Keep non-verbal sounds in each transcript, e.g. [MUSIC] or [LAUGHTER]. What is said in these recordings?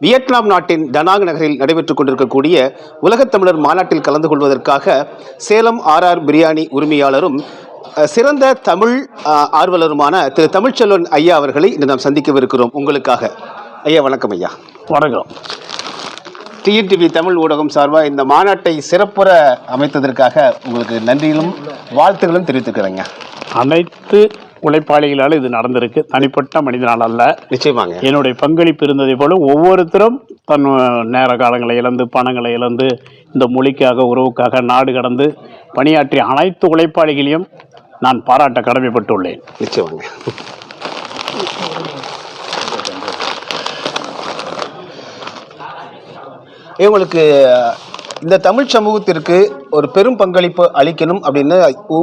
Vietnam நாட்டின் Da Nang நகரில் நடைபெற்றுக் கொண்டிருக்கக்கூடிய உலகத் தமிழர் மாநாட்டில் கலந்து கொள்வதற்காக சேலம் ஆர்ஆர் பிரியாணி உரிமையாளரும் சிறந்த தமிழ் ஆர்வலருமான திரு தமிழ்ச்செல்வன் ஐயா அவர்களை இன்று நாம் சந்திக்கவிருக்கிறோம். உங்களுக்காக. ஐயா வணக்கம் ஐயா. வணக்கம். டிஎன்டிவி தமிழ் ஊடகம் சார்பாக இந்த மாநாட்டை சிறப்புற அமைத்ததற்காக உங்களுக்கு நன்றிகளும் வாழ்த்துகளும் தெரிவித்துக்கிறேங்க அனைத்து உழைப்பாளிகளால் இது நடந்திருக்கு. தனிப்பட்ட மனிதனால் அல்ல. நிச்சயமாங்க. என்னுடைய பங்களிப்பு இருந்ததை போல ஒவ்வொருத்தரும் தன் நேர காலங்களை இழந்து பணங்களை இழந்து இந்த மொழிக்காக உறவுக்காக நாடு கடந்து பணியாற்றிய அனைத்து உழைப்பாளிகளையும் நான் பாராட்ட கடமைப்பட்டுள்ளேன். நிச்சயமாங்க. இவங்களுக்கு இந்த தமிழ் சமூகத்திற்கு ஒரு பெரும் பங்களிப்பு அளிக்கணும் அப்படின்னு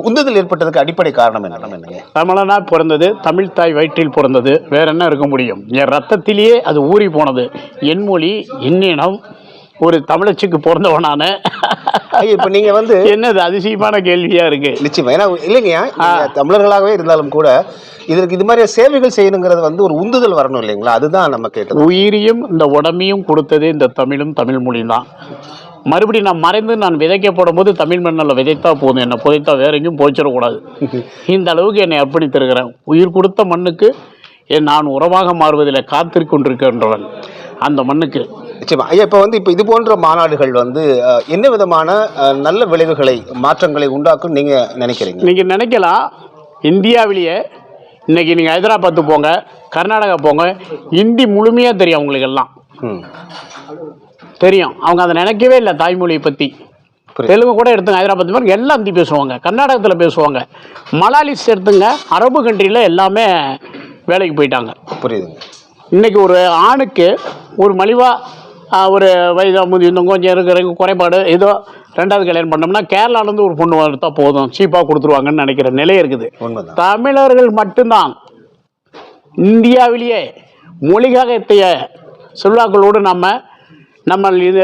உந்துதல் ஏற்பட்டதுக்கு அடிப்படை காரணம் என்ன? தமிழனா பிறந்தது தமிழ் தாய் வயிற்றில் பிறந்தது வேற என்ன இருக்க முடியும்? என் ரத்தத்திலேயே அது ஊறி போனது. என் மொழி என்னினம் ஒரு தமிழச்சிக்கு பிறந்தவனான இப்ப நீங்க வந்து என்னது அதிசயமான கேள்வியா இருக்கு? நிச்சயமா. ஏன்னா இல்லைங்கய்யா நீங்க தமிழர்களாகவே இருந்தாலும் கூட இதற்கு இது மாதிரி சேவைகள் செய்யணுங்கிறது வந்து ஒரு உந்துதல் வரணும் இல்லைங்களா? அதுதான் நம்ம கேட்டது. உயிரையும் இந்த உடமையும் கொடுத்தது இந்த தமிழும் தமிழ் மொழியும் தான். மறுபடியும் நான் மறைந்து நான் விதைக்கப்படும் போது தமிழ் மண்ணில் விதைத்தா போதும். என்னை புதைத்தா வேற எங்கேயும் போச்சிடக்கூடாது இந்த அளவுக்கு என்னை அர்ப்பணித்திருக்கிறேன் உயிர் கொடுத்த மண்ணுக்கு என் நான் உறவாக மாறுவதில் காத்திருக் கொண்டிருக்கின்றவன். அந்த மண்ணுக்கு. நிச்சயமா. ஐயா இப்ப வந்து இப்ப இது போன்ற மாநாடுகள் வந்து என்ன விதமான நல்ல விளைவுகளை மாற்றங்களை உண்டாக்கும் நீங்க நினைக்கிறீங்க? நீங்கள் நினைக்கலாம். இந்தியாவிலேயே இன்னைக்கு நீங்கள் ஹைதராபாத்து போங்க கர்நாடகா போங்க ஹிந்தி முழுமையாக தெரியும் அவங்களுக்கு எல்லாம். ம் தெரியும். அவங்க அதை நினைக்கவே இல்லை தாய்மொழியை பற்றி. தெலுங்கு கூட எடுத்துங்க ஹைதராபாத் பாருங்க எல்லாம் ஹிந்தி பேசுவாங்க கர்நாடகத்தில் பேசுவாங்க. மலாலிஸ் எடுத்துங்க அரபு கண்ட்ரியில் எல்லாமே வேலைக்கு போயிட்டாங்க. புரியுதுங்க. இன்னைக்கு ஒரு ஆணுக்கு ஒரு மலிவாக ஒரு வயதா முதி இன்னும் கொஞ்சம் இருக்கிற குறைபாடு ஏதோ ரெண்டாவது கல்யாணம் பண்ணோம்னா கேரளாலேருந்து ஒரு பொண்ணு எடுத்தா போதும் சீப்பாக கொடுத்துருவாங்கன்னு நினைக்கிற நிலை இருக்குது. தமிழர்கள் மட்டும்தான் இந்தியாவிலேயே மொழிகாகத்தைய செல்வாக்களோடு நம்ம நம்ம இது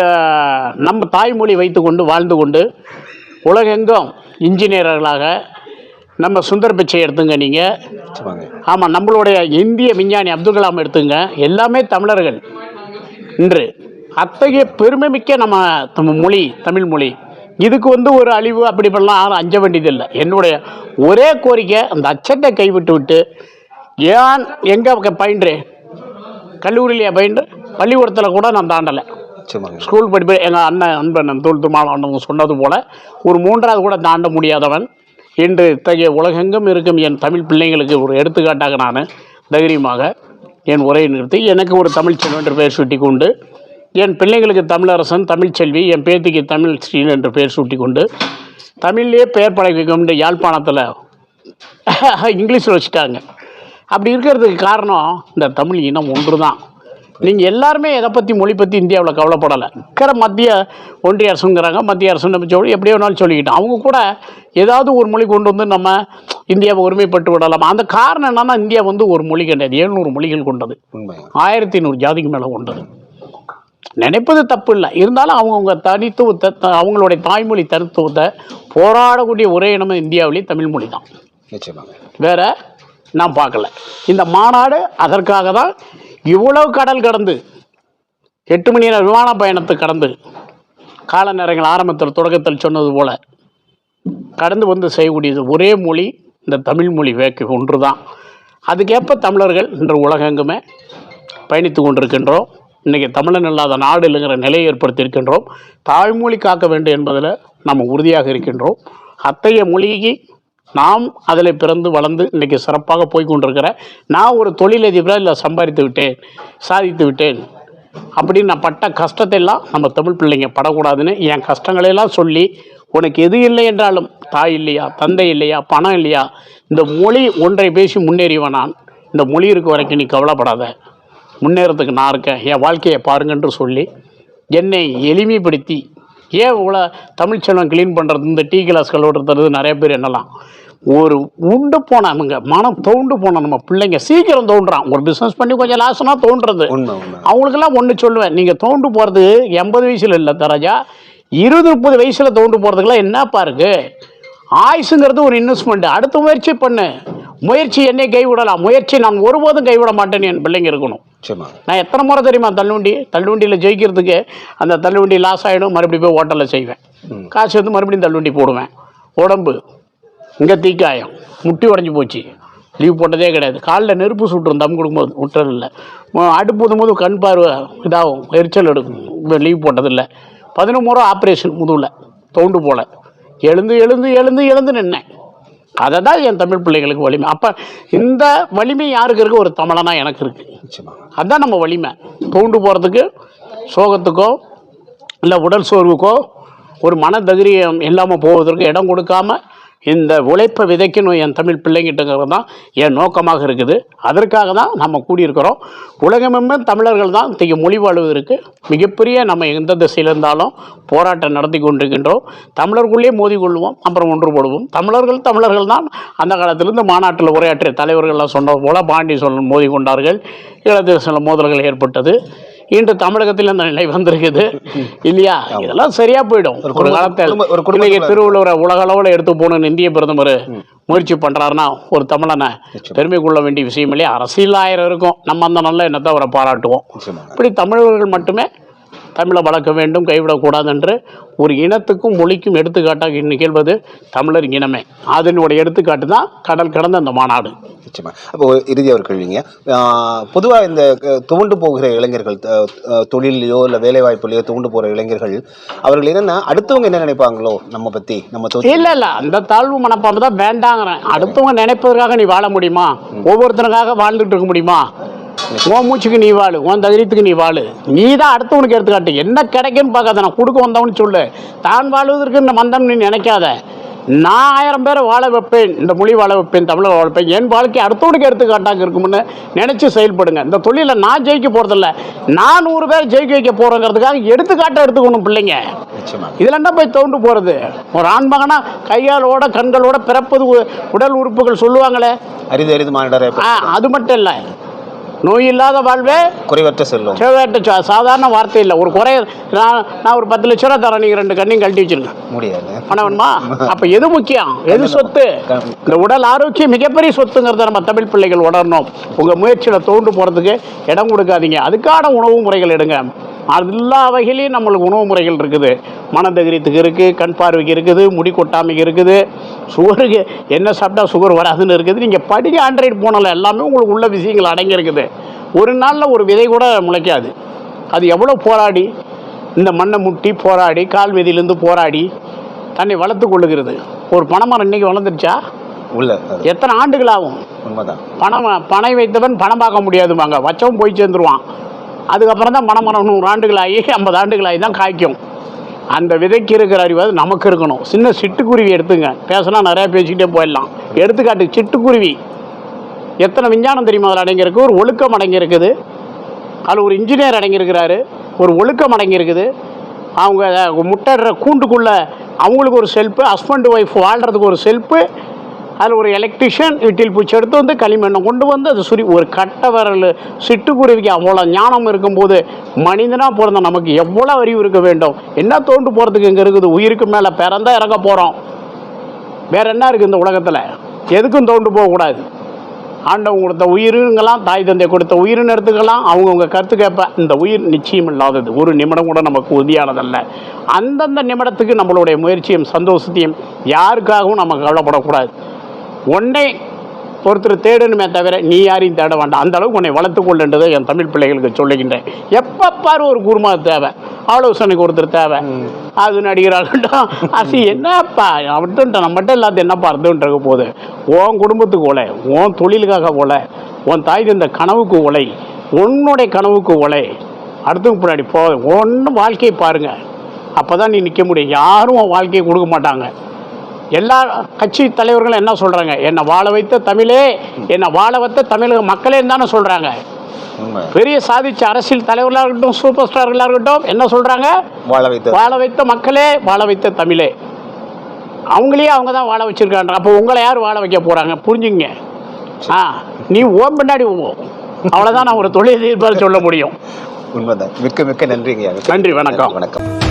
நம்ம தாய்மொழி வைத்துக்கொண்டு வாழ்ந்து கொண்டு உலகெங்கும் இன்ஜினியர்களாக நம்ம சுந்தர் பிச்சை எடுத்துங்க நீங்கள் ஆமாம் நம்மளுடைய இந்திய விஞ்ஞானி அப்துல் கலாம் எடுத்துங்க. எல்லாமே தமிழர்கள். இன்று அத்தகைய பெருமைமிக்க நம்ம நம்ம மொழி தமிழ் மொழி இதுக்கு வந்து ஒரு அழிவு அப்படி பண்ணலாம் யாரும் அஞ்ச வேண்டியதில்லை. என்னுடைய ஒரே கோரிக்கை அந்த அச்சத்தை கைவிட்டு விட்டு ஏன் எங்கே பயின்றேன்? கல்லூரியிலேயே பயின்று பள்ளிக்கூடத்தில் கூட நான் தாண்டலை. ஸ்கூல் படிப்பு எங்கள் அண்ணன் அன்பன் தோல் துமாவன் சொன்னது போல ஒரு மூன்றாவது கூட தாண்ட முடியாதவன். இன்று இத்தகைய உலகெங்கும் இருக்கும் என் தமிழ் பிள்ளைங்களுக்கு ஒரு எடுத்துக்காட்டாக நான் தைரியமாக என் உரையை நிறுத்தி எனக்கு ஒரு தமிழ் செல்வன் என்று பெயர் சூட்டி கொண்டு என் பிள்ளைங்களுக்கு தமிழரசன் தமிழ்ச்செல்வி என் பேத்திக்கு தமிழ் ஸ்ரீன் என்று பெயர் சூட்டி கொண்டு தமிழ்லேயே பெயர் பழகி கொண்டு யாழ்ப்பாணத்தில் [LAUGHS] இங்கிலீஷில் வச்சுட்டாங்க. அப்படி இருக்கிறதுக்கு காரணம் இந்த தமிழ் இனம் ஒன்று தான் நீங்கள் எல்லாருமே எதை பற்றி மொழி பற்றி இந்தியாவில் கவலைப்படலை. இருக்கிற மத்திய ஒன்றிய அரசுங்கிறாங்க மத்திய அரசு நம்ம சொல்லி எப்படியோ வேணாலும் சொல்லிக்கிட்டோம். அவங்க கூட ஏதாவது ஒரு மொழி கொண்டு வந்து நம்ம இந்தியாவை ஒருமைப்பட்டு விடலாம். அந்த காரணம் என்னன்னா இந்தியா வந்து ஒரு மொழி கிடையாது. எழுநூறு மொழிகள் கொண்டது. ஆயிரத்தி நூறு ஜாதிக்கு மேலே கொண்டது. நினைப்பது தப்பு இல்லை. இருந்தாலும் அவங்கவுங்க தனித்துவத்தை த- அவங்களுடைய தாய்மொழி தனித்துவத்தை போராடக்கூடிய ஒரே இனமும் இந்தியாவிலேயே தமிழ் மொழி தான். வேற நான் பார்க்கல. இந்த மாநாடு அதற்காக தான் இவ்வளவு கடல் கடந்து எட்டு மணி நேர விமான பயணத்தை கடந்து கால நேரங்கள் ஆரம்பத்தில் தொடக்கத்தில் சொன்னது போல கடந்து வந்து செய்யக்கூடியது ஒரே மொழி இந்த தமிழ் மொழி வேக்கு ஒன்று தான் அதுக்கேற்ப தமிழர்கள் இன்று உலகெங்குமே பயணித்து கொண்டிருக்கின்றோம். இன்றைக்கி தமிழன் இல்லாத நாடு இல்லைங்கிற நிலையை ஏற்படுத்தியிருக்கின்றோம். தாய்மொழி காக்க வேண்டும் என்பதில் நம்ம உறுதியாக இருக்கின்றோம். அத்தகைய மொழிக்கு நாம் அதில் பிறந்து வளர்ந்து இன்றைக்கி சிறப்பாக போய் கொண்டிருக்கிற நான் ஒரு தொழிலதிபராக இல்லை சம்பாதித்து விட்டேன் சாதித்து விட்டேன் அப்படின்னு நான் பட்ட கஷ்டத்தை எல்லாம் நம்ம தமிழ் பிள்ளைங்க படக்கூடாதுன்னு என் கஷ்டங்களையெல்லாம் சொல்லி உனக்கு எது இல்லை என்றாலும் தாய் இல்லையா தந்தை இல்லையா பணம் இல்லையா இந்த மொழி ஒன்றை பேசி முன்னேறிவன் நான். இந்த மொழி இருக்க வரைக்கும் நீ கவலைப்படாத. முன்னேறதுக்கு நான் இருக்கேன். என் வாழ்க்கையை பாருங்கன்று சொல்லி என்னை எளிமைப்படுத்தி ஏன் இவ்வளோ தமிழ்ச்செல்வம் க்ளீன் பண்ணுறது இந்த டீ கிளாஸ் கழுவுறது நிறைய பேர் என்னலாம். ஒரு உண்டு போனவங்க மனம் தோண்டு போன நம்ம பிள்ளைங்க சீக்கிரம் தோன்றுறான் ஒரு பிஸ்னஸ் பண்ணி கொஞ்சம் லாஸ்னா உண்மை அவங்களுக்கெல்லாம் ஒன்று சொல்லுவேன். நீங்கள் தோண்டு போகிறது எண்பது வயசில் இல்லை தராஜா. இருபது முப்பது வயசில் தோண்டு போகிறதுக்கெல்லாம் என்னப்பா இருக்கு? ஆயுசுங்கிறது ஒரு இன்வெஸ்ட்மெண்ட் அடுத்த முயற்சி பண்ணு. முயற்சி என்னை கைவிடலாம். முயற்சி நான் ஒருபோதும் கைவிட மாட்டேன்னு என் பிள்ளைங்க இருக்கணும். நான் எத்தனை முறை தெரியுமா தள்ளுவண்டி? தள்ளுவண்டியில் ஜெயிக்கிறதுக்கு அந்த தள்ளுவண்டி லாஸ் ஆகிடும் மறுபடியும் போய் ஹோட்டலில் செய்வேன். காசு வந்து மறுபடியும் தள்ளுவண்டி போடுவேன். உடம்பு. இங்கே தீக்காயம். முட்டி உடஞ்சி போச்சு. லீவ் போட்டதே கிடையாது. காலில் நெருப்பு சுட்டுரும் தம் கொடுக்கும்போது. விட்டுறதில்ல அடுப்பு ஊதும்போது கண் பார்வை இதாகும். எரிச்சல் எடுக்கும். லீவ் போட்டதில்லை. பதினொரு முறை ஆப்ரேஷன் முதுகில். தோண்டு போல. எழுந்து எழுந்து எழுந்து எழுந்து நின்னேன். அதை தான் என் தமிழ் பிள்ளைகளுக்கு வலிமை. அப்போ இந்த வலிமை யாருக்கு இருக்கு? ஒரு தமிழனா எனக்கு இருக்குது அதுதான் நம்ம வலிமை. தோண்டு போகிறதுக்கு சோகத்துக்கோ இல்லை உடல் சோர்வுக்கோ ஒரு மன தைரியம் இல்லாமல் போவதற்கு இடம் கொடுக்காம இந்த உழைப்பை விதைக்கணும் என் தமிழ் பிள்ளைங்கிட்டங்கிறது தான் என் நோக்கமாக இருக்குது. அதற்காக தான் நம்ம கூடியிருக்கிறோம். உலகமெம்பும் தமிழர்கள் தான் இன்றைக்கி மொழி வாழ்வதற்கு மிகப்பெரிய நம்ம எந்த திசையில் இருந்தாலும் போராட்டம் நடத்தி கொண்டிருக்கின்றோம். தமிழர்களுள்ளே மோதிக்கொள்வோம் அப்புறம் ஒன்றுபடுவோம் தமிழர்கள் தமிழர்கள் தான் அந்த காலத்திலிருந்து மாநாட்டில் உரையாற்றிய தலைவர்கள்லாம் சொன்னது போல பாண்டி சொல்லன் மோதி கொண்டார்கள். ஈழத்தேசத்தில் மோதல்கள் ஏற்பட்டது. இன்று தமிழகத்தில் அந்த நிலை வந்திருக்குது. இல்லையா? இதெல்லாம் சரியா போயிடும். ஒரு ஒரு குடும்ப- காலத்தில் இன்னைக்கு திருவள்ளுவரை உலக அளவில் எடுத்து போகணும்னு இந்திய பிரதமர் முயற்சி பண்றாருன்னா ஒரு தமிழனை பெருமை கொள்ள வேண்டிய விஷயம் இல்லையா? அரசியல் ஆயிரம் இருக்கும். நம்ம அந்த நல்ல எண்ணத்தை அவரை பாராட்டுவோம். இப்படி தமிழர்கள் மட்டுமே தமிழை வளர்க்க வேண்டும் கைவிடக்கூடாது என்று ஒரு இனத்துக்கும் மொழிக்கும் எடுத்துக்காட்டாக நிகழ்வது தமிழர் இனமே. அதனுடைய எடுத்துக்காட்டு தான் கடல் கடந்த அந்த மாநாடு. நிச்சயமா. அப்போ ஒரு இறுதி ஒரு கேள்விங்க. பொதுவாக இந்த துவண்டு போகிற இளைஞர்கள் தொழிலையோ இல்லை வேலை வாய்ப்புலையோ துவண்டு போகிற இளைஞர்கள் அவர்கள் என்னன்னா அடுத்தவங்க என்ன நினைப்பாங்களோ நம்ம பற்றி நம்ம இல்ல இல்ல அந்த தாழ்வு மனப்பாம்பு தான் வேண்டாங்கிறேன். அடுத்தவங்க நினைப்பதற்காக நீ வாழ முடியுமா? ஒவ்வொருத்தனுக்காக வாழ்ந்துட்டு இருக்க முடியுமா? உன் மூச்சுக்கு நீ வாழு உன் தைரியத்துக்கு நீ வாழு. நீ தான் அடுத்தவனுக்கு எடுத்துக்காட்டு. என்ன கிடைக்குன்னு பார்க்காத நான் கொடுக்க வந்தவனு சொல்லு. தான் வாழ்வதற்கு இந்த மந்தம் நீ நினைக்காத. நான் ஆயிரம் பேரை வாழ வைப்பேன் இந்த மொழி வாழ வைப்பேன் தமிழை வாழ வைப்பேன். என் வாழ்க்கை அடுத்தவனுக்கு எடுத்துக்காட்டாக இருக்கும்னு நினைச்சு செயல்படுங்க. இந்த தொழிலை நான் ஜெயிக்க போறதில்ல. நான் நூறு பேர் ஜெயிக்க வைக்க போறேங்கிறதுக்காக எடுத்துக்காட்டை எடுத்துக்கணும் பிள்ளைங்க. இதில் என்ன போய் தோண்டு போகிறது ஒரு ஆண்மகனா கையாலோட கண்களோட பிறப்பது உடல் உறுப்புகள் சொல்லுவாங்களே. அரிது அரிது ஆ, அது மட்டும் இல்லை. நோய் இல்லாத வாழ்வே குறைவற்ற செல்வம். சா- சாதாரண வார்த்தை இல்லை. ஒரு குறை நான் நான் ஒரு பத்து லட்ச ரூபா தரேன் நீங்கள் ரெண்டு கண்ணையும் கழட்டி வச்சிருங்க. முடியாது. பணம் வேணுமா அப்போ எது முக்கியம்? எது சொத்து? இந்த உடல் ஆரோக்கியம் மிகப்பெரிய சொத்துங்கிறத நம்ம தமிழ் பிள்ளைகள் உணரணும். உங்கள் முயற்சியில் தோண்டு போகிறதுக்கு இடம் கொடுக்காதீங்க. அதுக்கான உணவு முறைகள் எடுங்க. எல்லா வகையிலையும் நம்மளுக்கு உணவு முறைகள் இருக்குது. மனதைரியத்துக்கு இருக்குது கண் பார்வைக்கு இருக்குது முடி கொட்டாமைக்கு இருக்குது. சுகருக்கு என்ன சாப்பிட்டா சுகர் வராதுன்னு இருக்குது. நீங்கள் படிக்க ஆண்ட்ராய்டு போனல எல்லாமே உங்களுக்கு உள்ள விஷயங்கள் அடங்கி இருக்குது ஒரு நாளில் ஒரு விதை கூட முளைக்காது. அது எவ்வளோ போராடி? இந்த மண்ணை முட்டி போராடி கால் விதியிலேருந்து போராடி தன்னை வளர்த்து கொள்ளுகிறது. ஒரு பனைமரம் இன்னைக்கு வளர்ந்துருச்சா? உள்ள அது. எத்தனை ஆண்டுகள் ஆகும்? உண்மைதான். பணம் பனை வைத்தவன் பணம் பார்க்க முடியாதுமாங்க வச்சவன் போய் சேர்ந்துருவான். அதுக்கப்புறம் தான் மனம் நூறு ஆண்டுகள் ஆகி ஐம்பது ஆண்டுகள் ஆகி தான் காய்க்கும். அந்த விதைக்கு இருக்கிற அறிவு அது நமக்கு இருக்கணும். சின்ன சிட்டுக்குருவி எடுத்துங்க. பேசினா நிறையா பேசிக்கிட்டே போயிடலாம். எடுத்துக்காட்டு சிட்டுக்குருவி. எத்தனை விஞ்ஞானம் தெரியுமா அதில் அடங்கியிருக்கு? ஒரு ஒழுக்கம் அடங்கியிருக்குது. அதில் ஒரு இன்ஜினியர் அடங்கியிருக்கிறாரு. ஒரு ஒழுக்கம் அடங்கியிருக்குது. அவங்க முட்டைடுற கூண்டுக்குள்ளே அவங்களுக்கு ஒரு செல்ஃபு ஹஸ்பண்ட் ஒய்ஃப் வாழ்கிறதுக்கு ஒரு செல்ஃபு அதில் ஒரு எலக்ட்ரிஷியன் வீட்டில் பூச்சி எடுத்து வந்து களிமண்ணை கொண்டு வந்து அது சுரி ஒரு கட்டை விரல் சிட்டுக்குருவிக்கு அவ்வளோ ஞானம் இருக்கும்போது மனிதனாக பிறந்த நமக்கு எவ்வளோ அறிவு இருக்க வேண்டும்? என்ன தோண்டு போகிறதுக்கு இங்கே இருக்குது? உயிருக்கு மேலே பிறந்தா இறங்க போகிறோம் வேற என்ன இருக்குது இந்த உலகத்தில்? எதுக்கும் தோண்டு போகக்கூடாது ஆண்டவங்க கொடுத்த உயிருங்கெல்லாம் தாய் தந்தை கொடுத்த உயிரினத்துக்கெல்லாம் எடுத்துக்கலாம். அவங்கவுங்க கருத்து கேட்ப இந்த உயிர் நிச்சயம் இல்லாதது. ஒரு நிமிடம் கூட நமக்கு உறுதியானதல்ல. அந்தந்த நிமிடத்துக்கு நம்மளுடைய முயற்சியும் சந்தோஷத்தையும் யாருக்காகவும் நம்ம கவலைப்படக்கூடாது. உன்னை ஒருத்தர் தேடணுமே தவிர நீ யாரையும் தேட வேண்டாம். அந்த அளவுக்கு உன்னை வளர்த்துக்கொள்ளுன்றதை என் தமிழ் பிள்ளைகளுக்கு சொல்லுகின்றேன். எப்போ பாரு ஒரு குருமா தேவை? ஆலோசனைக்கு ஒருத்தர் தேவை. அது நடிகராகட்டும் அசி என்னப்பா? அவர்கிட்ட நம்மகிட்ட இல்லாத என்னப்பா இருந்துன்றது போகுது? உன் குடும்பத்துக்கு உலை உன் தொழிலுக்காக உலை உன் தாய் தந்த கனவுக்கு உலை உன்னுடைய கனவுக்கு உலை அடுத்தவங்க பின்னாடி போ ஒன்று வாழ்க்கையை பாருங்க. அப்போ தான் நீ நிற்க முடியும். யாரும் உன் வாழ்க்கையை கொடுக்க மாட்டாங்க. எல்லா கட்சி தலைவர்களும் என்ன சொல்கிறாங்க என்னை வாழ வைத்த தமிழே என்னை வாழ வைத்த தமிழக மக்களே தானே சொல்கிறாங்க பெரிய சாதிச்ச அரசியல் தலைவர்களாக இருக்கட்டும் சூப்பர் ஸ்டார்களாக இருக்கட்டும் என்ன சொல்றாங்க? வாழ வைத்த வாழ வைத்த மக்களே வாழ வைத்த தமிழே. அவங்களையே அவங்க தான் வாழ வச்சிருக்காங்க. அப்போ உங்களை யார் வாழ வைக்க போறாங்க? புரிஞ்சுங்க. ஆ நீ ஓம் பின்னாடி போ. அவ்வளவுதான் நான் ஒரு தொழில் சொல்ல முடியும். உண்மைதான். மிக்க மிக்க நன்றிங்க நன்றி வணக்கம். வணக்கம்.